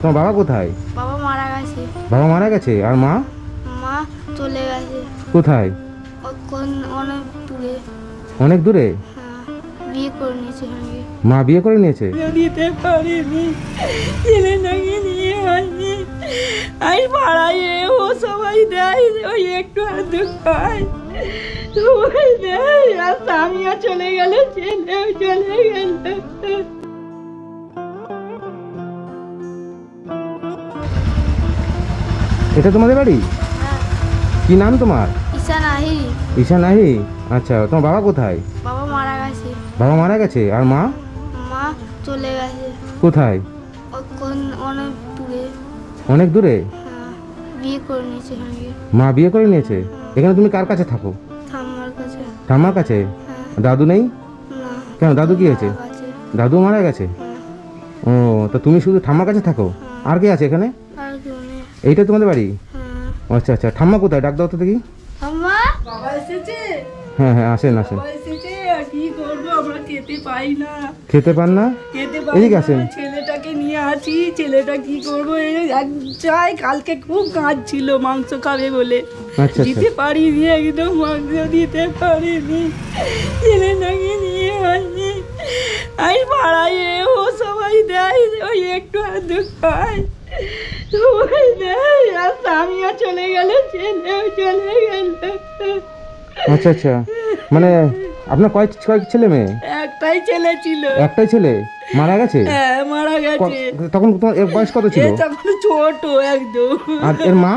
তোমার বাবা কোথায়? বাবা মারা গেছে। বাবা মারা গেছে? আর মা? মা চলে গেছে। কোথায়? অনেক দূরে। অনেক দূরে? হ্যাঁ বিয়ে করে নিয়েছে মা বিয়ে করে নিয়েছে? দিতে পারিনি। ছেলেটাকে নিয়ে আসি আমি পাড়ায় ও সবাই দেয় ওই একটু আর আধটু খায়। সবাই দেয় আর স্বামীও চলে গেল ছেলেও চলে গেল। এটা তোমাদের বাড়ি? হ্যাঁ। কি নাম তোমার? ঈশা নাহি। আচ্ছা তোমার বাবা কোথায়? বাবা মারা গেছে। বাবা মারা গেছে? আর মা? মা চলে গেছে। কোথায়? অনেক দূরে। অনেক দূরে? হ্যাঁ বিয়ে করে নিয়েছে মা বিয়ে করে নিয়েছে? এখানে তুমি কার কাছে থাকো? ঠাম্মার কাছে। ঠাম্মার কাছে? হ্যাঁ। দাদু নেই? কেন দাদু কি হয়েছে? দাদু মারা গেছে? হ্যাঁ। ও তা তুমি শুধু ঠাম্মার কাছে থাকো? আর কে আছে এখানে? আর এইটা তোমাদের বাড়ি? হ্যাঁ। আচ্ছা আচ্ছা। ঠাম্মা কোথায়? ডাক দাও তো দেখি। ঠাম্মা? বাবা এসেছে? হ্যাঁ হ্যাঁ আসেন আসেন। বাবা এসেছে কি করব? আমরা খেতে পাই না। খেতে পান না? খেতে এদিকে আসেন। ছেলেটাকে নিয়ে আসি। ছেলেটা কি করব? এই এক চাই কালকে খুব কাজ ছিল মাংস খাবে বলে। আচ্ছা আচ্ছা। দিতে পারিনি একদম মাংস দিতে পারিনি। ছেলেটাকে নিয়ে আসি। আমি পাড়ায় ও সবাই দেয় ওই একটু আধটু খায়। সবাই দেয় আর স্বামীও চলে গেল ছেলেও চলে গেল। আচ্ছা আচ্ছা। মানে আপনার কয় কয় ছেলে মেয়ে? একটাই ছেলে ছিল। একটাই ছেলে? মারা গেছে? হ্যাঁ মারা গেছে। তখন তোমার এর বয়স কত ছিল? তখন ছোট একদম। আর এর মা?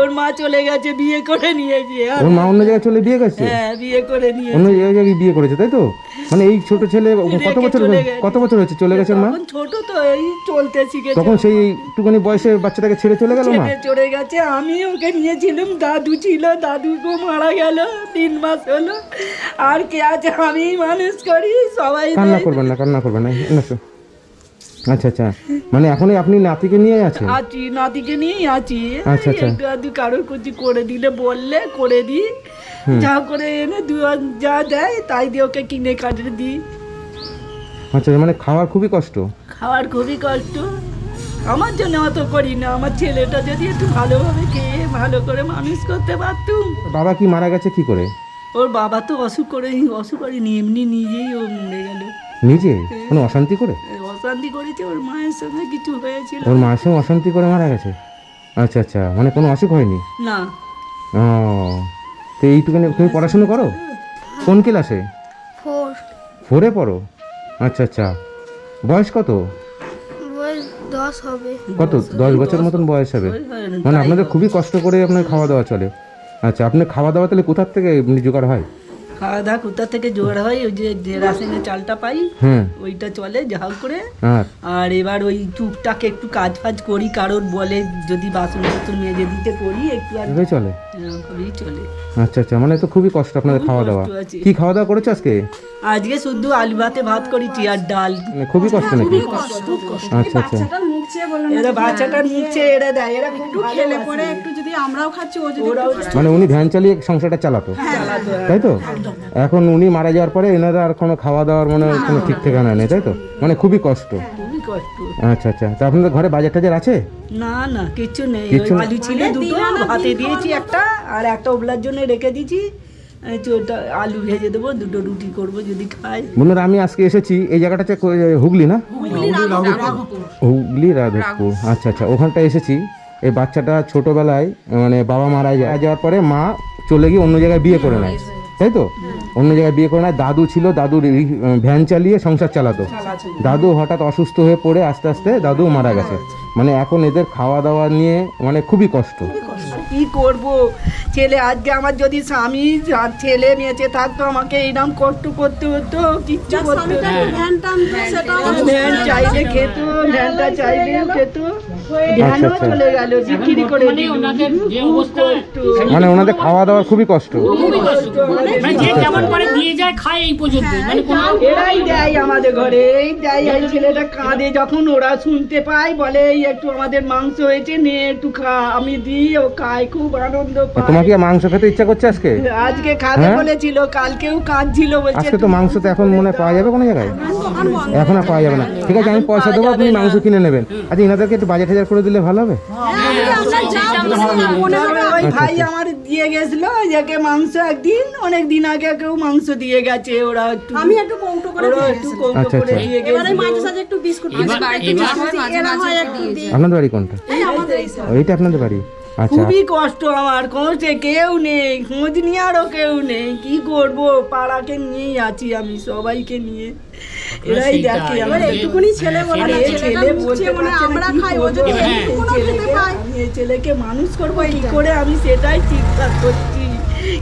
ওর মা চলে গেছে বিয়ে করে নিয়েছে আর ওর মা অন্য জায়গায় চলে বিয়ে গেছে হ্যাঁ বিয়ে করে নিয়েছে অন্য জায়গায় বিয়ে করেছে তাই তো? মানে এই ছোট ছেলে কত বছর। কত বছর হয়েছে চলে গেছে মা? ছোট তো এই চলতে শিখেছে। তখন সেই একটুখানি বয়সে বাচ্চাটাকে ছেড়ে চলে গেল মা? চলে গেছে আমি ওকে নিয়েছিলাম দাদু ছিল দাদুকে মারা গেল তিন মাস হলো। আর কে আছে আমি মানুষ করি সবাই কান্না। করবেন না কান্না করবেন না। আচ্ছা আচ্ছা। মানে এখনই আপনি নাতিকে নিয়ে আছেন আছি নাতিকে নিয়েই আছি। আচ্ছা, আচ্ছা। একটু আধটু কারোর কিছু করে দিলে বললে করে দিই। যা করে এনে দু- যা দেয় তাই দিয়ে ওকে কিনে কাটে দিই। আচ্ছা মানে খাওয়ার খুবই কষ্ট? খাওয়ার খুবই কষ্ট। আমার জন্য অত করি না। আমার ছেলেটা যদি একটু ভালোভাবে খেয়ে ভালো করে মানুষ করতে পারতুম বাবা কি মারা গেছে কি করে? ওর বাবা তো অসুখ করে অসুখ করেনি এমনি নিজেই ও মরে গেল। নিজে? মানে অশান্তি করে? অশান্তি করেছে ওর মায়ের সঙ্গে কিছু হয়েছিল ওর মার সঙ্গে অশান্তি করে মারা গেছে? আচ্ছা আচ্ছা মানে কোনো অসুখ হয়নি? না। ও তো এইটুখানি তুমি পড়াশুনো করো? কোন ক্লাসে? ফোর। ফোরে পড়ো? আচ্ছা আচ্ছা। বয়স কত? দশ হবে। কত? দশ বছর মতন বয়স হবে। মানে আপনাদের খুবই কষ্ট করে আপনার খাওয়া দাওয়া চলে। আচ্ছা আপনার খাওয়া দাওয়া তাহলে কোথার থেকে এমনি জোগাড় হয়? খাওয়া দাওয়া কোথা থেকে জোগাড় হয় ওই যে যে রাসায়নিক চালটা পাই হুম। ওইটা চলে ঝাল করে। আর আর এবার ওই টুকটাক একটু কাজ ফাজ করি কারোর বলে যদি বাসন টাসন মেজে দিতে করি একটু আর এভাবে চলে? চলে। আচ্ছা আচ্ছা মানে তো খুবই কষ্ট আপনাদের খাওয়া দাওয়া। কষ্ট আছে। কি খাওয়া দাওয়া করেছ আজকে? আজকে শুধু আলু ভাতে ভাত করেছি আর ডাল। মানে খুবই কষ্ট নাকি? আচ্ছা আচ্ছা। এরা বাচ্চাটা নিচ্ছে এরা দেয় এরা একটু খেলে পরে একটু যদি আমরাও খাচ্ছি ও যদি মানে উনি ভ্যান চালিয়ে সংসারটা চালাতো। চালাতো তাই তো? এখন উনি মারা যাওয়ার পরে এনারা আর কোনো খাওয়া দাওয়ার মানে কোনো ঠিক ঠিকানা নেই তাই তো? মানে খুবই কষ্ট। আচ্ছা আচ্ছা। তা আপনাদের ঘরে বাজার টাজার আছে? না না কিচ্ছু নেই। আলু ছিল দুটো ভাতে দিয়েছি একটা আর একটা ওবলার জন্য রেখে দিয়েছি। আলু ভেজে দেবো দুটো রুটি করব যদি খাই বন্ধুরা আমি আজকে এসেছি এই জায়গাটা হচ্ছে হুগলি না? হুগলি রাঘবপুর। আচ্ছা আচ্ছা ওখানটা এসেছি। এই বাচ্চাটা ছোটবেলায় মানে বাবা মারা যায়। যাওয়ার পরে মা চলে গিয়ে অন্য জায়গায় বিয়ে করে নেয়। তাই তো? অন্য জায়গায় বিয়ে করে নেয়। দাদু ছিল দাদু ভ্যান চালিয়ে সংসার চালাতো। দাদু হঠাৎ অসুস্থ হয়ে পড়ে আস্তে আস্তে দাদু মারা গেছে। মানে এখন এদের খাওয়া দাওয়া নিয়ে মানে খুবই কষ্ট। কি করব? ছেলে আজকে আমার যদি স্বামী আর ছেলে বেঁচে থাকতো আমাকে এইরকম কষ্ট করতে হতো কিচ্ছু করতে ভ্যান চাইলে খেত ভ্যানটা চাইলেও খেত। আচ্ছা। চলে গেল করে কষ্ট মানে ওনাদের খাওয়া দাওয়া খুবই কষ্ট। মানে যে যেমন পারে দিয়ে যায় খায় এই পর্যন্ত। মানে কোনো এরাই দেয় আমাদের ঘরে এই দেয় এই ছেলেটা কাঁদে। যখন ওরা শুনতে পায় বলে এই একটু আমাদের মাংস হয়েছে নে একটু খা। আমি দিই ও খায় খুব আনন্দ পাই তোমার কি মাংস খেতে ইচ্ছা করছে আজকে? আজকে খাবে হ্যাঁ? বলেছিল কালকেও কাঁদছিল বলছে আজকে তো মাংস তো এখন মনে হয় পাওয়া যাবে কোনো জায়গায়? এখন আর পাওয়া যাবে না। ঠিক আছে আমি পয়সা দেবো আপনি মাংস কিনে নেবেন। আচ্ছা এনাদেরকে একটু বাজার টাজার করে দিলে ভালো হবে? ভাই আমার দিয়ে গেছিল মাংস একদিন অনেক দিন আগে কেউ মাংস দিয়ে গেছে ওরা একটু আমি একটু কৌটো করে একটু কৌটো করে। দিয়ে এবারে মাঝে সাঝে একটু বিস্কুট এবার এবার আপনাদের বাড়ি কোনটা। এইটা আপনাদের বাড়ি? আচ্ছা। খুবই কষ্ট আমার, খোঁজে কেউ নেই, খোঁজ নিয়ে আরও কেউ নেই। কি করব? পাড়াকে নিয়েই আছি আমি, সবাইকে নিয়ে। এরাই দেখে আমাদের একটুকুনি ছেলে বলে ছেলে ছেলেটা ছেলে বলতে মানে আমরা খাই ও যদি হ্যাঁ। খেতে ছেলেকে- পায় ছেলেকে মানুষ করব কি করে আমি সেটাই ঠিকঠাক করছি।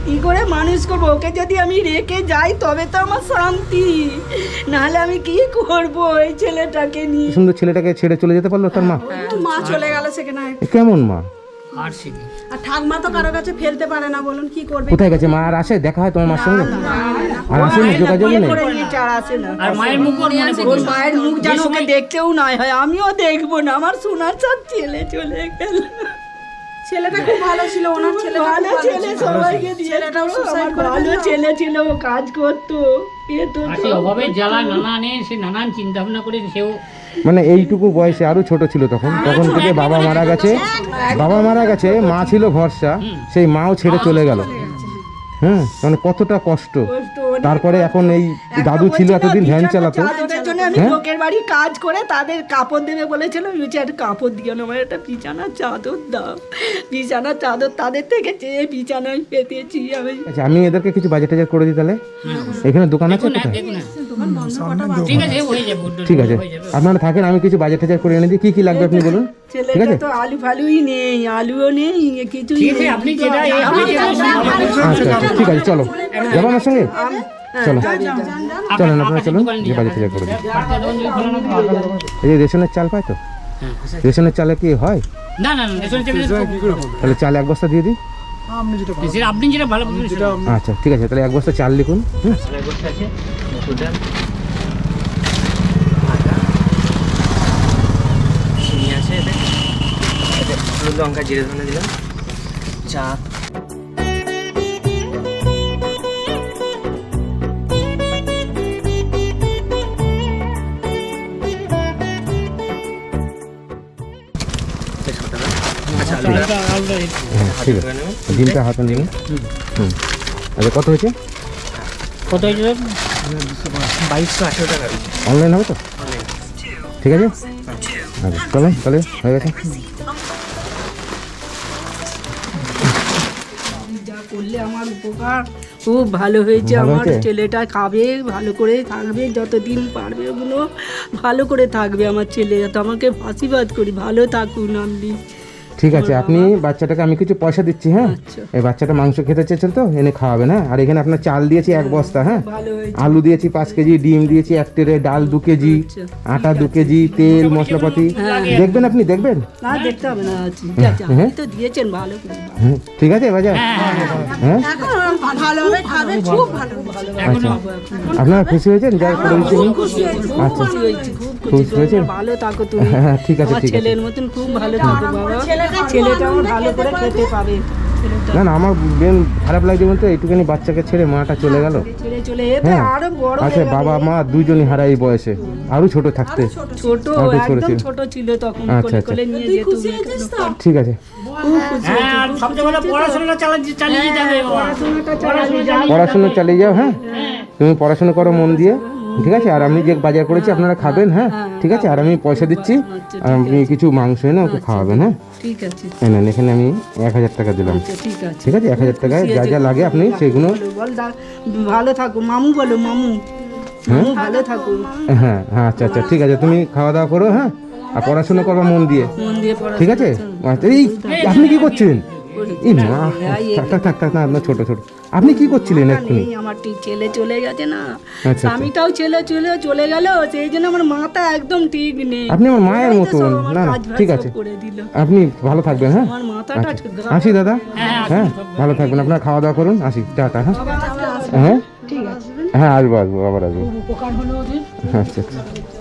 কি করে মানুষ করব? ওকে যদি আমি রেখে যাই তবে তো আমার শান্তি। নাহলে আমি কি করব এই ছেলেটাকে নিয়ে? সুন্দর ছেলেটাকে ছেড়ে চলে যেতে পারল তার মা? মা চলে গেল সেখানে। কেমন মা? আর শিখি আর ঠাকমা তো কারও কাছে ফেলতে পারে না বলুন কি করবে? কোথায় গেছে? মা আর আসে? দেখা হয় তোমার মার সঙ্গে? আর আসে না যোগাযোগ নেই? আর মায়ের মুখ ওর মনে ওর মায়ের মুখ যেন ওকে দেখতেও নাই হয় আমিও দেখব না আমার সোনার সব ছেলে চলে গেল। ছেলেটা খুব ভালো ছিল ওনার খুব ভালো ছেলে সবাইকে দিয়ে ছেলেটাও করে ভালো ছেলে ছিল ও কাজ করতো পেতো অভাবের জ্বালা নানানে সে নানান চিন্তা ভাবনা করে সেও মানে এইটুকু বয়সে আরও ছোট ছিল তখন। তখন থেকে বাবা মারা গেছে। বাবা মারা গেছে মা ছিল ভরসা সেই মাও ছেড়ে চলে গেল। হ্যাঁ মানে কতটা কষ্ট। তারপরে এখন এই দাদু ছিল এতদিন ভ্যান চালাতো। আমি হ্যাঁ? লোকের বাড়ি কাজ করে তাদের কাপড় দেবে বলেছিল। বলছি একটা কাপড় দিও না আমার একটা বিছানার চাদর দাও। বিছানার চাদর তাদের থেকে চেয়ে বিছানায় পেতেছি আমি। আচ্ছা আমি এদেরকে কিছু বাজেট টাজার করে দিই তাহলে? এখানে দোকান আছে কোথায়? ঠিক আছে হয়ে যাবে বড্ড ঠিক আছে। আপনারা থাকেন আমি কিছু বাজার টাজার করে এনে দিই। কি কি লাগবে আপনি বলুন? ঠিক আছে? তো আলু ফালুই নেই আলুও নেই কিছুই ঠিক আছে নেই। আপনি যেটা এই আপনি যেটা আচ্ছা আচ্ছা ঠিক আছে চলো। যাব আমার সঙ্গে চলো। চলেন আপনারা চলুন। যে বাজার টাজার করে এই যে রেশনের চাল পায় তো? রেশনের চালে কি হয়? না না তাহলে চাল এক বস্তা দিয়ে দিই? আপনি যেটা ভালো আচ্ছা ঠিক আছে তাহলে এক বস্তা চাল লিখুন এতে। লঙ্কা জিরে ধনে দিলাম। চা। ঠিক আছে। ডিমটা হাতে নিন হুম। আচ্ছা কত হয়েছে? কত হয়েছিল বাইশশো আঠেরো টাকা অনলাইন হবে তো? ঠিক আছে? আচ্ছা চলো তাহলে হয়ে গেছে। যা করলে আমার উপকার। খুব ভালো হয়েছে আমার। ছেলেটা খাবে ভালো করে থাকবে যতদিন পারবে ওগুলো ভালো করে থাকবে আমার ছেলে। যাতে আমাকে ফাঁসিবাদ করি। ভালো থাকুন আপনি ঠিক আছে আপনি বাচ্চাটাকে আমি কিছু পয়সা দিচ্ছি হ্যাঁ? আচ্ছা। এই বাচ্চাটা মাংস খেতে চেয়েছেন তো এনে খাওয়াবেন হ্যাঁ? আর এখানে আপনার চাল দিয়েছি এক বস্তা হ্যাঁ? আলু দিয়েছি পাঁচ কেজি ডিম দিয়েছি এক ট্রে ডাল দু কেজি আচ্ছা। আটা দু কেজি তেল মশলাপাতি। দেখবেন আপনি দেখবেন? না দেখতে হবে না আচ্ছা, ঠিক আছে আপনি তো দিয়েছেন ভালো করে। হুম, ঠিক আছে বাজার? হ্যাঁ আচ্ছা। আপনারা খুশি হয়েছেন? যা করে আচ্ছা। খুশি। হয়েছেন? ভালো থাকো তুমি। হ্যাঁ ঠিক আছে ঠিক আছে। ছেলের মতন খুব ভালো থাকো বাবা। ছেলেটা আমার ভালো করে খেতে পাবে না না আমার বেন খারাপ লাগছে বলতে এইটুখানি বাচ্চাকে ছেড়ে মাটা চলে গেল। চলে যেতে হ্যাঁ আচ্ছা বাবা মা দুজনই হারা এই বয়সে আরও ছোট থাকতে। ছোট একদম ছিল। ছোট ছিল তখন আচ্ছা, আচ্ছা। ঠিক আছে। হ্যাঁ পড়াশোনা চালিয়ে যাও হ্যাঁ। তুমি পড়াশোনা করো মন দিয়ে। ঠিক আছে? আর আমি যে বাজার করেছি আপনারা খাবেন হ্যাঁ? ঠিক আছে? আর আমি পয়সা দিচ্ছি। আর আপনি কিছু মাংস এনে ওকে খাওয়াবেন হ্যাঁ? ঠিক আছে নেন এখানে আমি এক হাজার টাকা দিলাম। আচ্ছা ঠিক আছে। এক হাজার টাকায় যা যা লাগে আপনি সেগুলো ভালো থাকো মামু বলো মামু। মামু ভালো থাকো। হ্যাঁ হ্যাঁ আচ্ছা আচ্ছা ঠিক আছে তুমি খাওয়া দাওয়া করো হ্যাঁ? আর পড়াশোনা করবা মন দিয়ে। ঠিক আছে? আচ্ছা এই আপনি কি করছিলেন এই মা থাক থাক থাক না আপনার ছোট ছোট। আপনি কি করছিলেন এক্ষুনি? আমার ছেলে চলে গেছে না। আচ্ছা। স্বামীটাও ছেলে চলে চলে গেল সেই জন্য আমার মাথা একদম ঠিক নেই। আপনি আমার মায়ের মতন। না না ঠিক আছে। আপনি ভালো থাকবেন হ্যাঁ? আচ্ছা। আসি দাদা? হ্যাঁ ভালো থাকবেন। আপনার খাওয়া দাওয়া করুন। আসি টাটা হ্যাঁ? হ্যাঁ? ঠিক আছে। হ্যাঁ আসব আসব আবার আসব। আচ্ছা আচ্ছা।